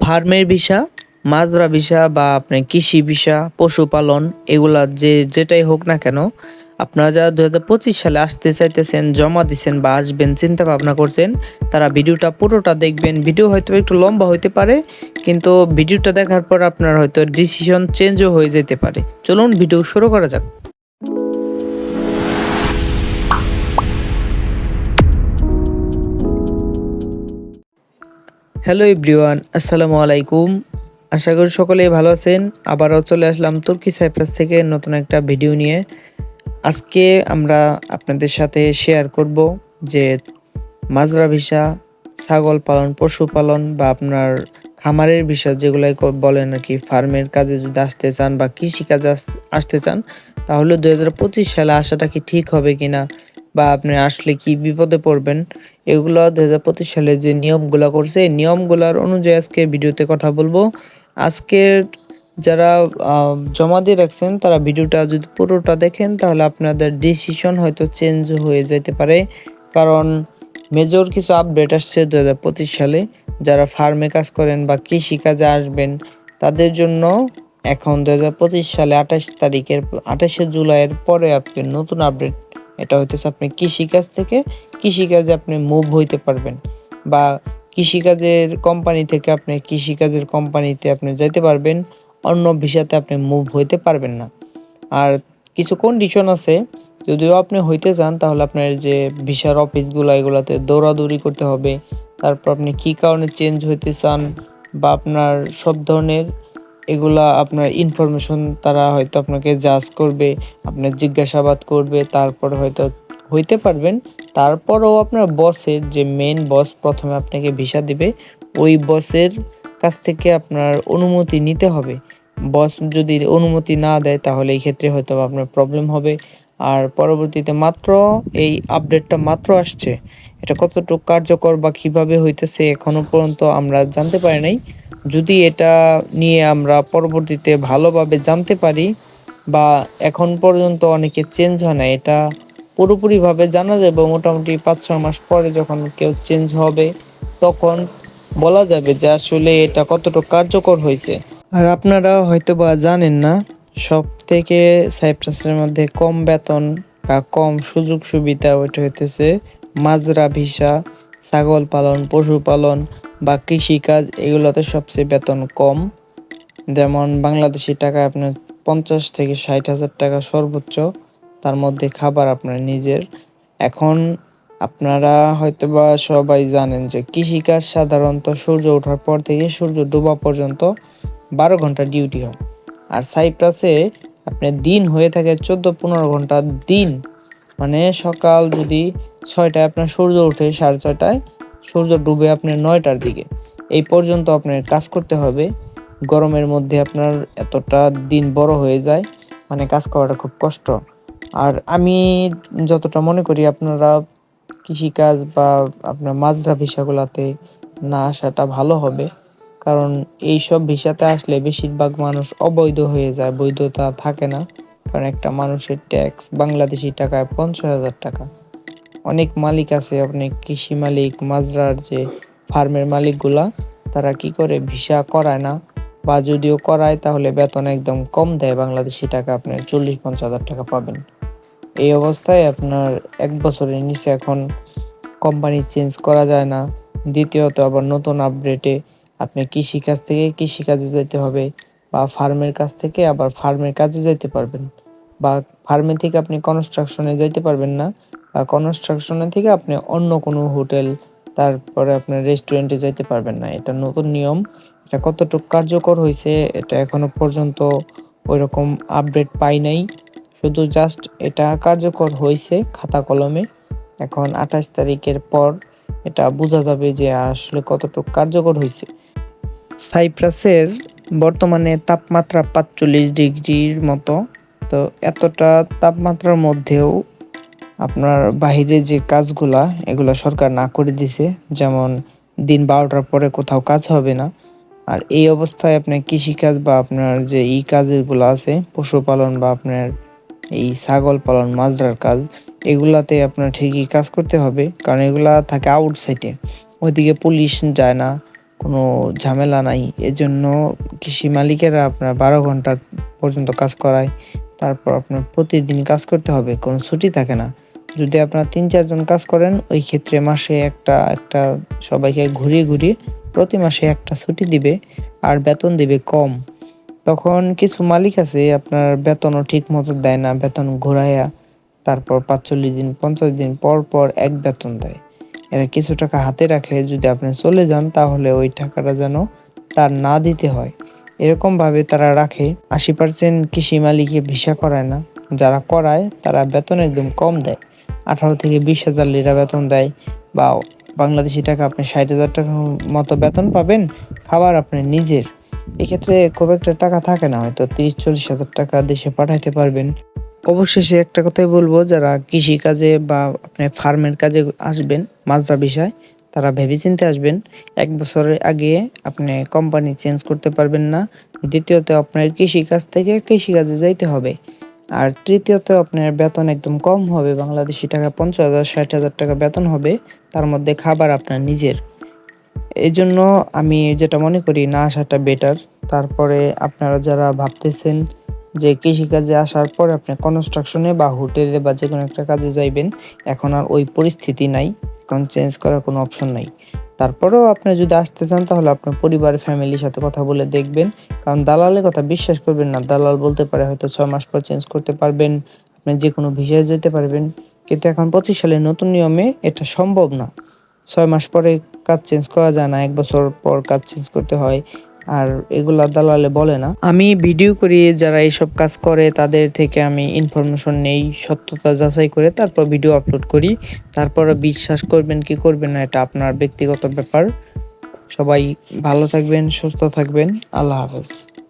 ফার্মের ভিসা, মাজরা ভিসা বা আপনি কৃষি ভিসা, পশুপালন, এগুলা যে যেটাই হোক না কেন, আপনারা যারা দু হাজার পঁচিশ সালে আসতে চাইতেছেন, জমা দিচ্ছেন বা আসবেন, চিন্তা ভাবনা করছেন, তারা ভিডিওটা পুরোটা দেখবেন। ভিডিও হয়তো একটু লম্বা হইতে পারে, কিন্তু ভিডিওটা দেখার পর আপনার হয়তো ডিসিশন চেঞ্জও হয়ে যেতে পারে। চলুন, ভিডিও শুরু করা যাক। হ্যালো এভরিওয়ান, আসসালামু আলাইকুম। আশা করি সকলেই ভালো আছেন। আবারও চলে আসলাম তুর্কি সাইপ্রাস থেকে নতুন একটা ভিডিও নিয়ে। আজকে আমরা আপনাদের সাথে শেয়ার করব যে মাজরা ভিসা, ছাগল পালন পশুপালন বা আপনার খামারের বিষয় যেগুলাই বলেন আর কি, ফার্মের কাজে যদি আসতে চান বা কৃষিকাজে আস- আসতে চান, তাহলে দু হাজার পঁচিশ সালে আসাটা কি ঠিক হবে কিনা বা আপনি আসলে কি বিপদে পড়বেন, এগুলো দু হাজার পঁচিশ সালে যে নিয়মগুলো করছে, এই নিয়মগুলোর অনুযায়ী আজকে ভিডিওতে কথা বলব। আজকের যারা জমা দিয়ে রাখছেন, তারা ভিডিওটা যদি পুরোটা দেখেন, তাহলে আপনাদের ডিসিশন হয়তো চেঞ্জ হয়ে যেতে পারে। কারণ মেজর কিছু আপডেট আসছে দু হাজার পঁচিশ সালে। যারা ফার্মে কাজ করেন বা কৃষি কাজে আসবেন, তাদের জন্য এখন দু হাজার পঁচিশ সালে আঠাশ তারিখের, আঠাশে জুলাইয়ের পরে আপনি নতুন আপডেট এটা হইতেছে আপনি কৃষিকাজ থেকে কৃষিকাজে আপনি মুভ হইতে পারবেন বা কৃষিকাজের কোম্পানি থেকে আপনি কৃষিকাজের কোম্পানিতে আপনি যেতে পারবেন, অন্য ভিসাতে আপনি মুভ হইতে পারবেন না। আর কিছু কন্ডিশন আছে, যদিও আপনি হইতে চান, তাহলে আপনার যে ভিসার অফিসগুলো এগুলাতে দৌড়াদৌড়ি করতে হবে। তারপর আপনি কি কারণে চেঞ্জ হইতে চান বা আপনার সব ধরনের এগুলা আপনার ইনফরমেশন তারা হয়তো আপনাকে জাজ করবে, আপনার জিজ্ঞাসাবাদ করবে, তারপর হয়তো হইতে পারবেন। তারপরও আপনার বসের যে মেন বস প্রথমে আপনাকে ভিসা দিবে, ওই বসের কাছ থেকে আপনার অনুমতি নিতে হবে। বস যদি অনুমতি না দেয়, তাহলে এই ক্ষেত্রে হয়তো আপনার প্রবলেম হবে। আর পরবর্তীতে মাত্র এই আপডেটটা মাত্র আসছে। এটা কতটুকু কার্যকর বা কীভাবে হইতেছে এখনও পর্যন্ত আমরা জানতে পারি নাই। যদি এটা নিয়ে আমরা পরবর্তীতে ভালোভাবে জানতে পারি বা এখন পর্যন্ত অনেকে চেঞ্জ হয় না, এটা পুরোপুরিভাবে জানা যাবে মোটামুটি পাঁচ ছয় মাস পরে যখন কেউ চেঞ্জ হবে, তখন বলা যাবে যে আসলে এটা কতটুকু কার্যকর হয়েছে। আর আপনারা হয়তো বা জানেন না সব থেকে সাইপ্রাসের মধ্যে কম বেতন বা কম সুযোগ সুবিধা ওইটা হইতেছে মাজরা ভিসা, ছাগল পালন পশুপালন বা কৃষিকাজ এগুলোতে সবচেয়ে বেতন কম। যেমন বাংলাদেশি টাকা আপনার পঞ্চাশ থেকে ষাট হাজার টাকা সর্বোচ্চ, তার মধ্যে খাবার আপনার নিজের। এখন আপনারা হয়তো বা সবাই জানেন যে কৃষিকাজ সাধারণত সূর্য ওঠার পর থেকে সূর্য ডোবা পর্যন্ত বারো ঘণ্টা ডিউটি হয়। আর সাইপ্রাসে আপনার দিন হয়ে থাকে চোদ্দ পনেরো ঘণ্টা দিন। মানে সকাল যদি ছয়টায় আপনার সূর্য ওঠে সাড়ে ছয়টায় সূর্য ডুবে আপনার নয়টার দিকে। এই পর্যন্ত আপনার কাজ করতে হবে। গরমের মধ্যে আপনার এতটা দিন বড় হয়ে যায় মানে কাজ করাটা খুব কষ্ট। আর আমি যতটা মনে করি আপনারা কৃষিকাজ বা আপনার মাজরা ভিসাগুলাতে না আসাটা ভালো হবে। কারণ এই সব ভিসাতে আসলে বেশিরভাগ মানুষ অবৈধ হয়ে যায়, বৈধতা থাকে না। কারণ একটা মানুষের ট্যাক্স বাংলাদেশি টাকায় পঞ্চাশ হাজার টাকা। অনেক মালিক আছে, অনেক কৃষি মালিক, মাজরার যে ফার্মের মালিকগুলা, তারা কি করে? ভিসা করায় না, বা যদিও করায়, তাহলে বেতন একদম কম দেয় বাংলাদেশি টাকা, আপনি চল্লিশ পঞ্চাশ হাজার টাকা পাবেন। এই অবস্থায় আপনার এক বছরের নিচে এখন কোম্পানি চেঞ্জ করা যায় না। দ্বিতীয়ত আবার নতুন আপডেটে আপনি কৃষিকাজ থেকে কৃষিকাজে যেতে হবে, বা ফার্মের কাছ থেকে আবার ফার্মের কাজে যেতে পারবেন, বা ফার্মে থেকে আপনি কনস্ট্রাকশনে যাইতে পারবেন না। বা কনস্ট্রাকশনে থেকে আপনি অন্য কোনো হোটেল, তারপরে আপনার রেস্টুরেন্টে যাইতে পারবেন না। এটা নতুন নিয়ম। এটা কতটুকু কার্যকর হয়েছে, এটা এখনও পর্যন্ত ওইরকম আপডেট পাই নাই। শুধু জাস্ট এটা কার্যকর হয়েছে খাতা কলমে। এখন আঠাশ তারিখের পর এটা বোঝা যাবে যে আসলে কতটুকু কার্যকর হয়েছে। সাইপ্রাসের বর্তমানে তাপমাত্রা পাঁচচল্লিশ ডিগ্রির মতো। তো এতটা তাপমাত্রার মধ্যেও আপনার বাইরে যে কাজগুলা, এগুলো সরকার না করে দিছে, যেমন দিন বারোটার পরে কোথাও কাজ হবে না। আর এই অবস্থায় আপনার কৃষিকাজ বা আপনার যে ই কাজেরগুলো আছে, পশুপালন বা আপনার এই ছাগল পালন, মাজরার কাজ, এগুলাতে আপনার ঠিকই কাজ করতে হবে, কারণ এগুলা থাকে আউটসাইডে ওইদিকে পুলিশ যায় না, কোনো ঝামেলা নাই। এজন্য কৃষি মালিকেরা আপনার বারো ঘণ্টা পর্যন্ত কাজ করায়, তারপর আপনার প্রতিদিন কাজ করতে হবে, কোনো ছুটি থাকে না। যদি আপনারা তিন, চারজন কাজ করেন, ওই ক্ষেত্রে মাসে একটা একটা সবাইকে ঘুরিয়ে ঘুরিয়ে প্রতি মাসে একটা ছুটি দিবে আর বেতন দিবে কম। তখন কিছু মালিক আছে, আপনার বেতনও ঠিক মতো দেয় না, বেতন ঘোরাইয়া তারপর পাঁচচল্লিশ দিন, পঞ্চাশ দিন পর পর এক বেতন দেয়। এরা কিছু টাকা হাতে রাখে, যদি আপনি চলে যান, তাহলে ওই টাকাটা যেন তার না দিতে হয়। এরকমভাবে তারা রাখে। আশি পার্সেন্ট কৃষি মালিকে ভিসা করায় না। যারা করায়, তারা বেতন একদম কম দেয়। আঠারো থেকে বিশ হাজার লিরা বেতন দেয় বা বাংলাদেশি টাকা আপনি ষাট হাজার টাকার মতো বেতন পাবেন, খাবার আপনি নিজের। এক্ষেত্রে খুব একটা টাকা থাকে না, হয়তো তিরিশ, চল্লিশ হাজার টাকা দেশে পাঠাইতে পারবেন। অবশেষে একটা কথাই বলব, যারা কৃষি কাজে বা আপনি ফার্মের কাজে আসবেন মাজরা বিষয়, তারা ভেবেচিন্তে আসবেন, এক বছরের আগে আপনি কোম্পানি চেঞ্জ করতে পারবেন না, দ্বিতীয়ত আপনার কৃষিকাজ থেকে কৃষিকাজে যাইতে হবে। আর তৃতীয়ত আপনার বেতন একদম কম হবে, বাংলাদেশি টাকা পঞ্চাশ হাজার, ষাট হাজার টাকা বেতন হবে, তার মধ্যে খাবার আপনার নিজের। এই জন্য আমি যেটা মনে করি, না আসাটা বেটার তারপরে আপনারা যারা ভাবতেছেন যে কৃষিকাজে আসার পর আপনি কনস্ট্রাকশনে বা হোটেলে বা যে কোনো একটা কাজে যাইবেন, এখন আর ওই পরিস্থিতি নাই। এখন চেঞ্জ করার কোনো অপশন নাই। তারপরেও আপনি যদি আসতে চান, তাহলে আপনার পরিবার ফ্যামিলির সাথে কথা বলে দেখবেন। কারণ দালালের কথা বিশ্বাস করবেন না। দালাল বলতে পারে হয়তো ছয় মাস পর চেঞ্জ করতে পারবেন, আপনি যে কোনো ভিসায় যেতে পারবেন। কিন্তু এখন পঁচিশ সালের নতুন নিয়মে এটা সম্ভব না। ছয় মাস পরে কাজ চেঞ্জ করা যায় না, এক বছর পর কাজ চেঞ্জ করতে হয়। আর এগুলা দালালে বলে না। আমি ভিডিও করি, যারা এইসব কাজ করে, তাদের থেকে আমি ইনফরমেশন নেই, সত্যতা যাচাই করে তারপর ভিডিও আপলোড করি। তারপর বিশ্বাস করবেন কি করবেন না, এটা আপনার ব্যক্তিগত ব্যাপার। সবাই ভালো থাকবেন, সুস্থ থাকবেন। আল্লাহ হাফেজ।